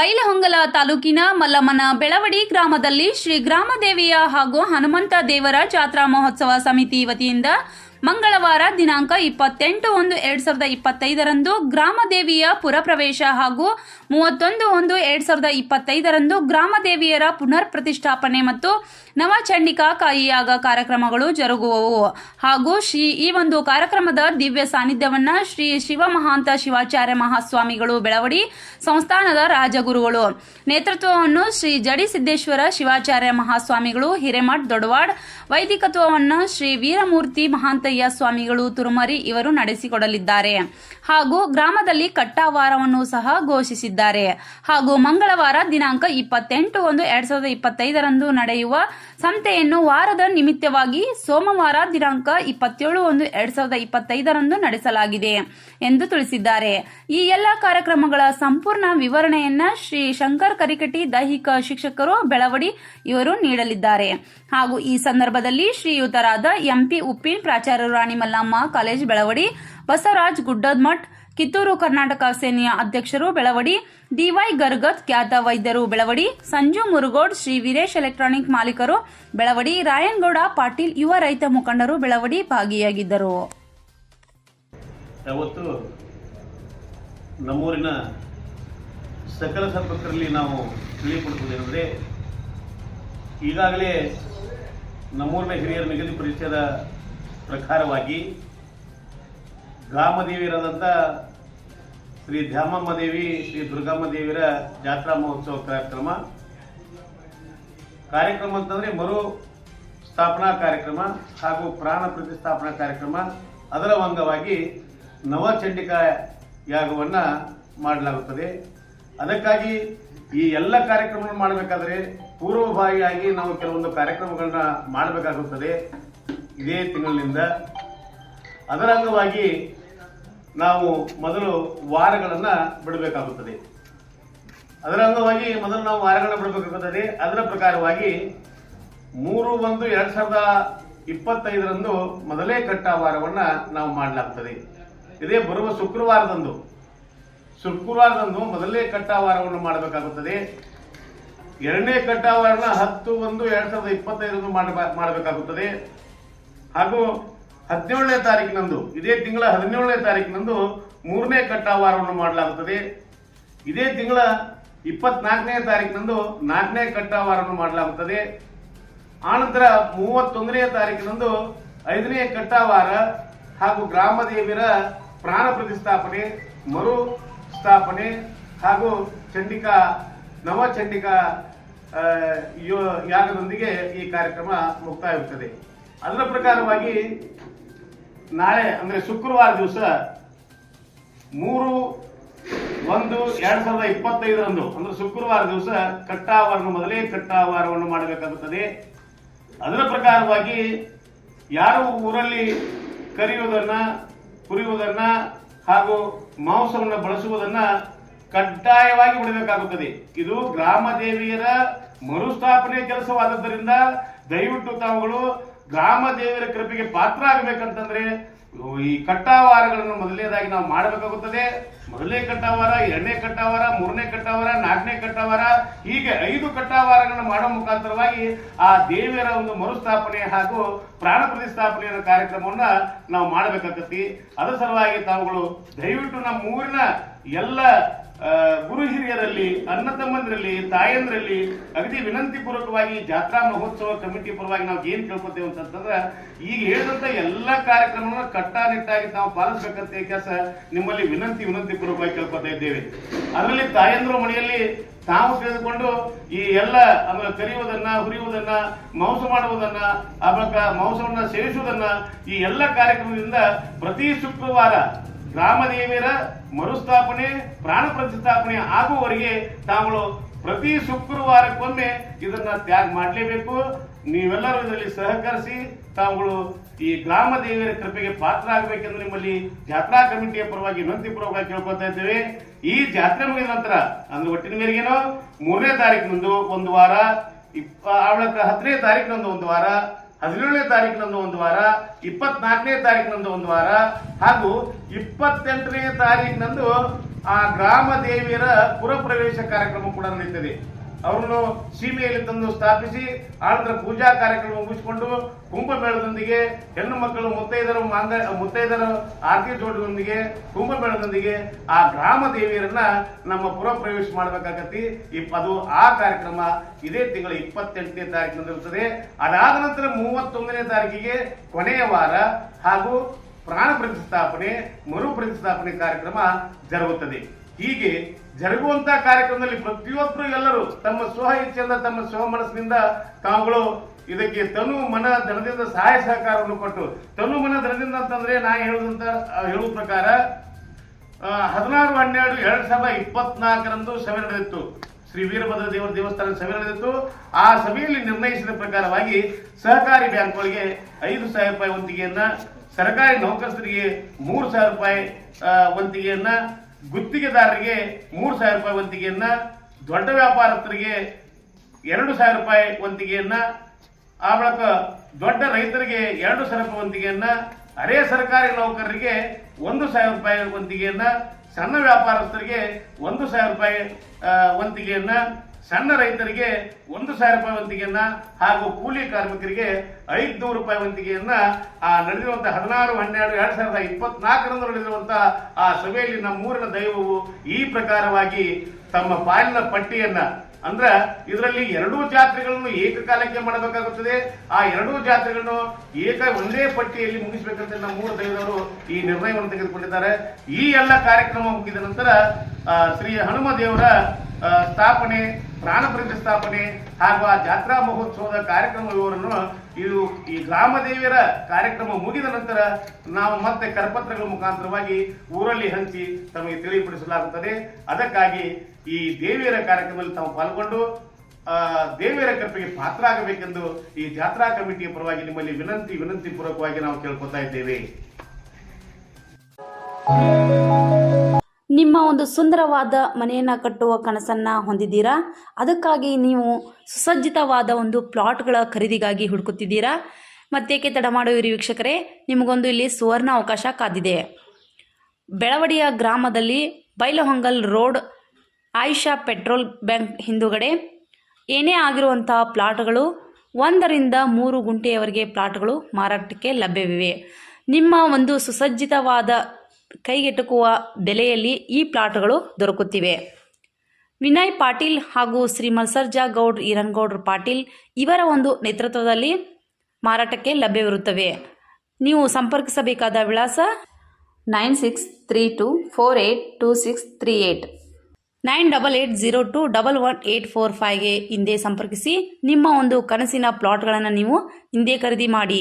ಬೈಲಹೊಂಗಲ ತಾಲೂಕಿನ ಮಲ್ಲಮ್ಮನ ಬೆಳವಡಿ ಗ್ರಾಮದಲ್ಲಿ ಶ್ರೀ ಗ್ರಾಮದೇವಿಯ ಹಾಗೂ ಹನುಮಂತ ದೇವರ ಜಾತ್ರಾ ಮಹೋತ್ಸವ ಸಮಿತಿ ವತಿಯಿಂದ ಮಂಗಳವಾರ ದಿನಾಂಕ ಇಪ್ಪತ್ತೆಂಟು ಒಂದು ಎರಡ್ ಸಾವಿರದ ಇಪ್ಪತ್ತೈದರಂದು ಗ್ರಾಮದೇವಿಯ ಪುರಪ್ರವೇಶ ಹಾಗೂ ಮೂವತ್ತೊಂದು ಒಂದು ಎರಡ್ ಸಾವಿರದ ಇಪ್ಪತ್ತೈದರಂದು ಗ್ರಾಮದೇವಿಯರ ಪುನರ್ ಪ್ರತಿಷ್ಠಾಪನೆ ಮತ್ತು ನವಚಂಡಿಕಾ ಕಾಯಿಯಾಗ ಕಾರ್ಯಕ್ರಮಗಳು ಜರುಗುವವು. ಹಾಗೂ ಶ್ರೀ ಈ ಒಂದು ಕಾರ್ಯಕ್ರಮದ ದಿವ್ಯ ಸಾನ್ನಿಧ್ಯವನ್ನು ಶ್ರೀ ಶಿವಮಹಾಂತ ಶಿವಾಚಾರ್ಯ ಮಹಾಸ್ವಾಮಿಗಳು ಬೆಳವಡಿ ಸಂಸ್ಥಾನದ ರಾಜಗುರುಗಳು. ನೇತೃತ್ವವನ್ನು ಶ್ರೀ ಜಡಿ ಸಿದ್ದೇಶ್ವರ ಶಿವಾಚಾರ್ಯ ಮಹಾಸ್ವಾಮಿಗಳು ಹಿರೇಮಠ್ ದೊಡವಾಡ್ ವೈದಿಕತ್ವವನ್ನು ಶ್ರೀ ವೀರಮೂರ್ತಿ ಮಹಾಂತಯ್ಯ ಸ್ವಾಮಿಗಳು ತುರುಮರಿ ಇವರು ನಡೆಸಿಕೊಡಲಿದ್ದಾರೆ. ಹಾಗೂ ಗ್ರಾಮದಲ್ಲಿ ಕಟ್ಟಾವಾರವನ್ನು ಸಹ ಘೋಷಿಸಿದ್ದಾರೆ. ಹಾಗೂ ಮಂಗಳವಾರ ದಿನಾಂಕ ಇಪ್ಪತ್ತೆಂಟು ಒಂದು ಎರಡ್ ಸಾವಿರದ ಇಪ್ಪತ್ತೈದರಂದು ನಡೆಯುವ ಸಂತೆಯನ್ನು ವಾರದ ನಿಮಿತ್ತವಾಗಿ ಸೋಮವಾರ ದಿನಾಂಕ ಇಪ್ಪತ್ತೇಳು ಒಂದು ಎರಡ್ ಸಾವಿರದ ಇಪ್ಪತ್ತೈದರಂದು ನಡೆಸಲಾಗಿದೆ ಎಂದು ತಿಳಿಸಿದ್ದಾರೆ. ಈ ಎಲ್ಲ ಕಾರ್ಯಕ್ರಮಗಳ ಸಂಪೂರ್ಣ ವಿವರಣೆಯನ್ನ ಶ್ರೀ ಶಂಕರ್ ಕರಿಕಟಿ ದೈಹಿಕ ಶಿಕ್ಷಕರು ಬೆಳವಡಿ ಇವರು ನೀಡಲಿದ್ದಾರೆ. ಹಾಗೂ ಈ ಸಂದರ್ಭದಲ್ಲಿ ಶ್ರೀಯುತರಾದ M P Uppin Rani Mallamma, college Belavadi, Basavaraj Guddadmath Kittur Karnataka ಸೇನೆಯ ಅಧ್ಯಕ್ಷರು ಬೆಳವಡಿ, ಡಿವೈ ಗರ್ಗತ್ ಖ್ಯಾತ ವೈದ್ಯರು ಬೆಳವಡಿ, ಸಂಜು ಮುರುಗೋಡ್, ಶ್ರೀ ವೀರೇಶ್ ಎಲೆಕ್ಟ್ರಾನಿಕ್ ಮಾಲೀಕರು ಬೆಳವಡಿ, ರಾಯನ್ಗೌಡ, ಪಾಟೀಲ್ ಯುವ ರೈತ ಮುಖಂಡರು ಬೆಳವಡಿ ಭಾಗಿಯಾಗಿದ್ದರು. ಯಾವತ್ತು ನಮ್ಮೂರಿನ ಸಕಲ ಸಂಪರ್ಕರಲ್ಲಿ ನಾವು ತಿಳಿಯಪಡಿಸುವುದೇನೆಂದರೆ, ಈಗಾಗಲೇ ನಮ್ಮೂರಿನ ಹಿರಿಯರ ನಿಗದಿಪಡಿಸಿದ ಪ್ರಕಾರವಾಗಿ ಗ್ರಾಮದೇವಿಯರಾದಂಥ ಶ್ರೀ ಧ್ಯಾಮಮ್ಮ ದೇವಿ ಶ್ರೀ ದುರ್ಗಮ್ಮ ದೇವಿಯರ ಜಾತ್ರಾ ಮಹೋತ್ಸವ ಕಾರ್ಯಕ್ರಮ. ಕಾರ್ಯಕ್ರಮ ಅಂತಂದರೆ ಮರು ಸ್ಥಾಪನಾ ಕಾರ್ಯಕ್ರಮ ಹಾಗೂ ಪ್ರಾಣ ಪ್ರತಿಷ್ಠಾಪನಾ ಕಾರ್ಯಕ್ರಮ. ಅದರ ಅಂಗವಾಗಿ ನವಚಂಡಿಕಾ ಯಾಗವನ್ನು ಮಾಡಲಾಗುತ್ತದೆ. ಅದಕ್ಕಾಗಿ ಈ ಎಲ್ಲ ಕಾರ್ಯಕ್ರಮಗಳನ್ನು ಮಾಡಬೇಕಾದ್ರೆ ಪೂರ್ವಭಾವಿಯಾಗಿ ನಾವು ಕೆಲವೊಂದು ಕಾರ್ಯಕ್ರಮಗಳನ್ನ ಮಾಡಬೇಕಾಗುತ್ತದೆ. ಇದೇ ತಿಂಗಳಿನಿಂದ ಅದರ ಅಂಗವಾಗಿ ನಾವು ಮೊದಲು ವಾರಗಳನ್ನು ಬಿಡಬೇಕಾಗುತ್ತದೆ. ಅದರ ಅಂಗವಾಗಿ ಮೊದಲು ನಾವು ವಾರಗಳನ್ನು ಬಿಡಬೇಕಾಗುತ್ತದೆ. ಅದರ ಪ್ರಕಾರವಾಗಿ ಮೂರು ಒಂದು ಎರಡ್ ಸಾವಿರದ ಇಪ್ಪತ್ತೈದರಂದು ಮೊದಲೇ ಕಟ್ಟ ವಾರವನ್ನ ನಾವು ಮಾಡಲಾಗುತ್ತದೆ. ಇದೇ ಬರುವ ಶುಕ್ರವಾರದಂದು. ಶುಕ್ರವಾರದಂದು ಮೊದಲನೇ ಕಟ್ಟಾವಾರವನ್ನು ಮಾಡಬೇಕಾಗುತ್ತದೆ. ಎರಡನೇ ಕಟ್ಟಾವಾರನ ಹತ್ತು ಒಂದು ಎರಡ್ ಸಾವಿರದ ಇಪ್ಪತ್ತೈದರಂದು ಮಾಡಬ- ಮಾಡಬೇಕಾಗುತ್ತದೆ. ಹಾಗೂ ಹದಿನೇಳನೇ ತಾರೀಕಿನಂದು ಇದೇ ತಿಂಗಳ ಹದಿನೇಳನೇ ತಾರೀಕಿನಂದು ಮೂರನೇ ಕಟ್ಟಾವಾರವನ್ನು ಮಾಡಲಾಗುತ್ತದೆ. ಇದೇ ತಿಂಗಳ ಇಪ್ಪತ್ನಾಲ್ಕನೇ ತಾರೀಕಿನಂದು ನಾಲ್ಕನೇ ಕಟ್ಟಾವಾರವನ್ನು ಮಾಡಲಾಗುತ್ತದೆ. ಆನಂತರ ಮೂವತ್ತೊಂದನೇ ತಾರೀಕಿನಂದು ಐದನೇ ಕಟ್ಟಾವಾರ ಹಾಗೂ ಗ್ರಾಮದೇವಿಯರ ಪ್ರಾಣ ಪ್ರತಿಷ್ಠಾಪನೆ, ಮರು ಸ್ಥಾಪನೆ ಹಾಗೂ ಚಂಡಿಕಾ, ನವಚಂಡಿಕಾ ಯಾಗದೊಂದಿಗೆ ಈ ಕಾರ್ಯಕ್ರಮ ಮುಕ್ತಾಯವಾಗುತ್ತದೆ. ಅದರ ಪ್ರಕಾರವಾಗಿ ನಾಳೆ, ಅಂದ್ರೆ ಶುಕ್ರವಾರ ದಿವಸ ಮೂರು, ಒಂದು, ಎರಡ್ ಸಾವಿರದ ಇಪ್ಪತ್ತೈದರಂದು, ಅಂದ್ರೆ ಶುಕ್ರವಾರ ದಿವಸ ಕಟ್ಟಾವಾರವನ್ನು ಮೊದಲೇ ಕಟ್ಟಾವಾರವನ್ನು ಮಾಡಬೇಕಾಗುತ್ತದೆ. ಅದರ ಪ್ರಕಾರವಾಗಿ ಯಾರು ಊರಲ್ಲಿ ಕರೆಯುವುದನ್ನ, ಕುರಿಯುವುದನ್ನ ಹಾಗೂ ಮಾಂಸವನ್ನು ಬಳಸುವುದನ್ನ ಕಡ್ಡಾಯವಾಗಿ ಬಿಡಬೇಕಾಗುತ್ತದೆ. ಇದು ಗ್ರಾಮ ದೇವಿಯರ ಮರುಸ್ಥಾಪನೆ ಕೆಲಸವಾದದ್ದರಿಂದ ದಯವಿಟ್ಟು ತಾವುಗಳು ಗ್ರಾಮ ದೇವರ ಕೃಪೆಗೆ ಪಾತ್ರ ಆಗಬೇಕಂತಂದ್ರೆ ಈ ಕಟ್ಟಾವಾರಗಳನ್ನು ಮೊದಲನೇದಾಗಿ ನಾವು ಮಾಡಬೇಕಾಗುತ್ತದೆ. ಮೊದಲನೇ ಕಟ್ಟಾವಾರ, ಎರಡನೇ ಕಟ್ಟಾವಾರ, ಮೂರನೇ ಕಟ್ಟಾವಾರ, ನಾಲ್ಕನೇ ಕಟ್ಟಾವಾರ, ಹೀಗೆ ಐದು ಕಟ್ಟಾವಾರಗಳನ್ನು ಮಾಡೋ ಮುಖಾಂತರವಾಗಿ ಆ ದೇವಿಯರ ಒಂದು ಮರುಸ್ಥಾಪನೆ ಹಾಗೂ ಪ್ರಾಣ ಪ್ರತಿಷ್ಠಾಪನೆಯ ಕಾರ್ಯಕ್ರಮವನ್ನ ನಾವು ಮಾಡಬೇಕಾಗತ್ತಿ. ಅದರ ಸಲುವಾಗಿ ತಾವುಗಳು ದಯವಿಟ್ಟು ನಮ್ಮ ಊರಿನ ಎಲ್ಲ ಗುರು ಹಿರಿಯರಲ್ಲಿ, ಅಣ್ಣ ತಮ್ಮಂದ್ರಲ್ಲಿ, ತಾಯಂದ್ರಲ್ಲಿ ಅಗದಿ ವಿನಂತಿ ಪೂರ್ವಕವಾಗಿ ಜಾತ್ರಾ ಮಹೋತ್ಸವ ಕಮಿಟಿ ಪರವಾಗಿ ನಾವು ಏನ್ ಕೇಳ್ಕೊತೇವೆ ಅಂತಂದ್ರೆ ಈಗ ಹೇಳಿದಂತ ಎಲ್ಲ ಕಾರ್ಯಕ್ರಮವನ್ನು ಕಟ್ಟಾನಿಟ್ಟಾಗಿ ನಾವು ಪಾಲಿಸಬೇಕಂತ ಕೆಲಸ ನಿಮ್ಮಲ್ಲಿ ವಿನಂತಿ ವಿನಂತಿ ಪೂರ್ವಕವಾಗಿ ಕೇಳ್ಕೊತಾ ಇದ್ದೇವೆ. ಅದರಲ್ಲಿ ತಾಯಂದ್ರ ಮನೆಯಲ್ಲಿ ತಾವು ತಿಳಿದುಕೊಂಡು ಈ ಎಲ್ಲ, ಆಮೇಲೆ ಕರೆಯುವುದನ್ನ, ಹುರಿಯುವುದನ್ನ, ಮಾಂಸ ಮಾಡುವುದನ್ನ, ಆ ಬಳಿಕ ಮಾಂಸವನ್ನ ಸೇವಿಸುವುದನ್ನ ಈ ಎಲ್ಲ ಕಾರ್ಯಕ್ರಮದಿಂದ ಪ್ರತಿ ಶುಕ್ರವಾರ ಗ್ರಾಮದೇವಿಯರ ಮರುಸ್ಥಾಪನೆ, ಪ್ರಾಣ ಪ್ರತಿಷ್ಠಾಪನೆ ಆಗುವವರೆಗೆ ತಾವುಗಳು ಪ್ರತಿ ಶುಕ್ರವಾರಕ್ಕೊಮ್ಮೆ ಇದನ್ನ ತ್ಯಾಗ ಮಾಡಲೇಬೇಕು. ನೀವೆಲ್ಲರೂ ಇದರಲ್ಲಿ ಸಹಕರಿಸಿ ತಾವುಗಳು ಈ ಗ್ರಾಮ ದೇವಿಯರ ಕೃಪೆಗೆ ಪಾತ್ರ ಆಗಬೇಕೆಂದು ನಿಮ್ಮಲ್ಲಿ ಜಾತ್ರಾ ಕಮಿಟಿಯ ಪರವಾಗಿ ವಿನಂತಿ ಪೂರ್ವಕವಾಗಿ ಕೇಳ್ಕೊತಾ ಇದ್ದೇವೆ. ಈ ಜಾತ್ರೆ ಮುಗಿದ ನಂತರ, ಅಂದ್ರೆ ಒಟ್ಟಿನ ಮೇರೆಗೇನೋ, ಮೂರನೇ ತಾರೀಕಿನಂದು ಒಂದು ವಾರ, ಇಪ್ಪ ಆವಳಕ್ಕೆ ಹತ್ತನೇ ತಾರೀಕಿನಂದು ಒಂದು ವಾರ ಹದಿನೇಳನೇ ತಾರೀಕಿನಂದು ಒಂದು ವಾರ, ಇಪ್ಪತ್ನಾಲ್ಕನೇ ತಾರೀಕಿನಂದು ಒಂದು ವಾರ, ಹಾಗೂ ಇಪ್ಪತ್ತೆಂಟನೇ ತಾರೀಕಿನಂದು ಆ ಗ್ರಾಮ ದೇವಿಯರ ಪುರಪ್ರವೇಶ ಕಾರ್ಯಕ್ರಮ ಕೂಡ ನಡೀತದೆ. ಅವರನ್ನು ಸೀಮೆಯಲ್ಲಿ ತಂದು ಸ್ಥಾಪಿಸಿ ಆನಂತರ ಪೂಜಾ ಕಾರ್ಯಕ್ರಮ ಮುಗಿಸಿಕೊಂಡು ಕುಂಭಮೇಳದೊಂದಿಗೆ ಹೆಣ್ಣು ಮಕ್ಕಳು ಮುತ್ತೈದರ ಮಾಂಗ, ಮುತ್ತೈದರ ಆರತಿ ಜೋಡದೊಂದಿಗೆ ಕುಂಭಮೇಳದೊಂದಿಗೆ ಆ ಗ್ರಾಮ ದೇವಿಯರನ್ನ ನಮ್ಮ ಪುರ ಪ್ರವೇಶ ಮಾಡಬೇಕಾಗತ್ತಿ ಅದು ಆ ಕಾರ್ಯಕ್ರಮ ಇದೇ ತಿಂಗಳ ಇಪ್ಪತ್ತೆಂಟನೇ ತಾರೀಕಿನಲ್ಲಿರುತ್ತದೆ ಅದಾದ ನಂತರ ಮೂವತ್ತೊಂದನೇ ತಾರೀಕಿಗೆ ಕೊನೆಯ ವಾರ ಹಾಗೂ ಪ್ರಾಣ ಪ್ರತಿಷ್ಠಾಪನೆ, ಮರು ಪ್ರತಿಷ್ಠಾಪನೆ ಕಾರ್ಯಕ್ರಮ ಜರುಗುತ್ತದೆ. ಹೀಗೆ ಜರುಗುವಂತಹ ಕಾರ್ಯಕ್ರಮದಲ್ಲಿ ಪ್ರತಿಯೊಬ್ಬರು ಎಲ್ಲರೂ ತಮ್ಮ ಸ್ವ ಇಚ್ಛೆಯಿಂದ ತಮ್ಮ ಸ್ವ ಮನಸ್ಸಿನಿಂದ ತಾವುಗಳು ಇದಕ್ಕೆ ತನು ಮನ ಧನದಿಂದ ಸಹಾಯ ಸಹಕಾರವನ್ನು ಕೊಟ್ಟು ತನು ಮನ ಧನದಿಂದ ಅಂತಂದ್ರೆ ನಾ ಹೇಳುದಂತ ಆ, ಹೇಳುವ ಪ್ರಕಾರ ಹದಿನಾರು ಹನ್ನೆರಡು ಎರಡು ಸಾವಿರದ ಇಪ್ಪತ್ನಾಲ್ಕರಂದು ಸಭೆ ನಡೆದಿತ್ತು. ಶ್ರೀ ವೀರಭದ್ರ ದೇವರ ದೇವಸ್ಥಾನ ಸಭೆ ನಡೆದಿತ್ತು. ಆ ಸಭೆಯಲ್ಲಿ ನಿರ್ಣಯಿಸಿದ ಪ್ರಕಾರವಾಗಿ ಸಹಕಾರಿ ಬ್ಯಾಂಕ್ಗಳಿಗೆ ಐದು ಸಾವಿರ ರೂಪಾಯಿ ವಂತಿಗೆಯನ್ನ ಸರ್ಕಾರಿ ನೌಕರಸ್ಥರಿಗೆ ಮೂರು ಸಾವಿರ ರೂಪಾಯಿ ವಂತಿಗೆಯನ್ನ ಗುತ್ತಿಗೆದಾರರಿಗೆ ಮೂರು ಸಾವಿರ ರೂಪಾಯಿ ವಂತಿಗೆಯನ್ನ, ದೊಡ್ಡ ವ್ಯಾಪಾರಸ್ಥರಿಗೆ ಎರಡು ಸಾವಿರ ರೂಪಾಯಿ ವಂತಿಗೆಯನ್ನ, ಆ ಬಳಿಕ ದೊಡ್ಡ ರೈತರಿಗೆ ಎರಡು ಸಾವಿರ ರೂಪಾಯಿ ವಂತಿಗೆಯನ್ನ, ಅರೆ ಸರ್ಕಾರಿ ನೌಕರರಿಗೆ ಒಂದು ಸಾವಿರ ರೂಪಾಯಿ ವಂತಿಗೆಯನ್ನ, ಸಣ್ಣ ವ್ಯಾಪಾರಸ್ಥರಿಗೆ ಒಂದು ಸಾವಿರ ರೂಪಾಯಿ ವಂತಿಗೆಯನ್ನ ಸಣ್ಣ ರೈತರಿಗೆ ಒಂದು ಸಾವಿರ ರೂಪಾಯಿ ವಂತಿಗೆಯನ್ನ ಹಾಗೂ ಕೂಲಿ ಕಾರ್ಮಿಕರಿಗೆ ಐದುನೂರು ರೂಪಾಯಿ ವಂತಿಗೆಯನ್ನ, ಆ ನಡೆದಿರುವಂತಹ ಹದಿನಾರು, ಹನ್ನೆರಡು, ಎರಡ್ ಸಾವಿರದ ಇಪ್ಪತ್ನಾಲ್ಕರಂದು ನಡೆದಿರುವಂತಹ ಆ ಸಭೆಯಲ್ಲಿ ನಮ್ಮೂರಿನ ದೈವವು ಈ ಪ್ರಕಾರವಾಗಿ ತಮ್ಮ ಪಾಲಿನ ಪಟ್ಟಿಯನ್ನ, ಅಂದ್ರ ಇದರಲ್ಲಿ ಎರಡೂ ಜಾತ್ರೆಗಳನ್ನು ಏಕಕಾಲಕ್ಕೆ ಮಾಡಬೇಕಾಗುತ್ತದೆ. ಆ ಎರಡೂ ಜಾತ್ರೆಗಳನ್ನು ಏಕ ಒಂದೇ ಪಟ್ಟಿಯಲ್ಲಿ ಮುಗಿಸಬೇಕಂತ ನಮ್ಮ ಮೂರು ದೈವದವರು ಈ ನಿರ್ಣಯವನ್ನು ತೆಗೆದುಕೊಂಡಿದ್ದಾರೆ. ಈ ಎಲ್ಲ ಕಾರ್ಯಕ್ರಮ ಮುಗಿದ ನಂತರ ಶ್ರೀ ಹನುಮ ದೇವರ ಸ್ಥಾಪನೆ ಪ್ರಾಣ ಪ್ರತಿಷ್ಠಾಪನೆ ಹಾಗೂ ಆ ಜಾತ್ರಾ ಮಹೋತ್ಸವದ ಕಾರ್ಯಕ್ರಮ ವಿವರನ್ನು ಇದು ಈ ಗ್ರಾಮದೇವಿಯರ ಕಾರ್ಯಕ್ರಮ ಮುಗಿದ ನಂತರ ನಾವು ಮತ್ತೆ ಕರಪತ್ರಗಳ ಮುಖಾಂತರವಾಗಿ ಊರಲ್ಲಿ ಹಂಚಿ ತಮಗೆ ತಿಳಿಪಡಿಸಲಾಗುತ್ತದೆ ಅದಕ್ಕಾಗಿ ಈ ದೇವಿಯರ ಕಾರ್ಯಕ್ರಮದಲ್ಲಿ ತಾವು ಪಾಲ್ಗೊಂಡು ದೇವಿಯರ ಕೃಪೆಗೆ ಪಾತ್ರರಾಗಬೇಕೆಂದು ಈ ಜಾತ್ರಾ ಕಮಿಟಿಯ ಪರವಾಗಿ ನಿಮ್ಮಲ್ಲಿ ವಿನಂತಿ ವಿನಂತಿ ಪೂರ್ವಕವಾಗಿ ನಾವು ಕೇಳ್ಕೊತಾ ಇದ್ದೇವೆ. ನಿಮ್ಮ ಒಂದು ಸುಂದರವಾದ ಮನೆಯನ್ನು ಕಟ್ಟುವ ಕನಸನ್ನು ಹೊಂದಿದ್ದೀರಾ? ಅದಕ್ಕಾಗಿ ನೀವು ಸುಸಜ್ಜಿತವಾದ ಒಂದು ಪ್ಲಾಟ್ಗಳ ಖರೀದಿಗಾಗಿ ಹುಡುಕುತ್ತಿದ್ದೀರಾ? ಮತ್ತೇಕೆ ತಡ ಮಾಡುವ ವೀಕ್ಷಕರೇ, ನಿಮಗೊಂದು ಇಲ್ಲಿ ಸುವರ್ಣ ಅವಕಾಶ ಕಾದಿದೆ. ಬೆಳವಡಿಯ ಗ್ರಾಮದಲ್ಲಿ Bailhongal road, Ayesha petrol bank ಹಿಂದುಗಡೆ ಏನೇ ಆಗಿರುವಂತಹ ಪ್ಲಾಟ್ಗಳು, ಒಂದರಿಂದ ಮೂರು ಗುಂಟೆಯವರೆಗೆ ಪ್ಲಾಟ್ಗಳು ಮಾರಾಟಕ್ಕೆ ಲಭ್ಯವಿವೆ. ನಿಮ್ಮ ಒಂದು ಸುಸಜ್ಜಿತವಾದ ಕೈಗೆಟುಕುವ ಬೆಲೆಯಲ್ಲಿ ಈ ಪ್ಲಾಟ್ಗಳು ದೊರಕುತ್ತಿವೆ. ವಿನಯ್ ಪಾಟೀಲ್ ಹಾಗೂ ಶ್ರೀ ಮಲ್ಸರ್ಜಾ ಗೌಡ್, ಈರನ್ಗೌಡ್ರ ಪಾಟೀಲ್ ಇವರ ಒಂದು ನೇತೃತ್ವದಲ್ಲಿ ಮಾರಾಟಕ್ಕೆ ಲಭ್ಯವಿರುತ್ತವೆ. ನೀವು ಸಂಪರ್ಕಿಸಬೇಕಾದ ವಿಳಾಸ nine six three two four eight two six three eight nine double eight zero two double one eight four ಫೈವ್ಗೆ ಹಿಂದೆ ಸಂಪರ್ಕಿಸಿ ನಿಮ್ಮ ಒಂದು ಕನಸಿನ ಪ್ಲಾಟ್ಗಳನ್ನು ನೀವು ಹಿಂದೆ ಖರೀದಿ ಮಾಡಿ.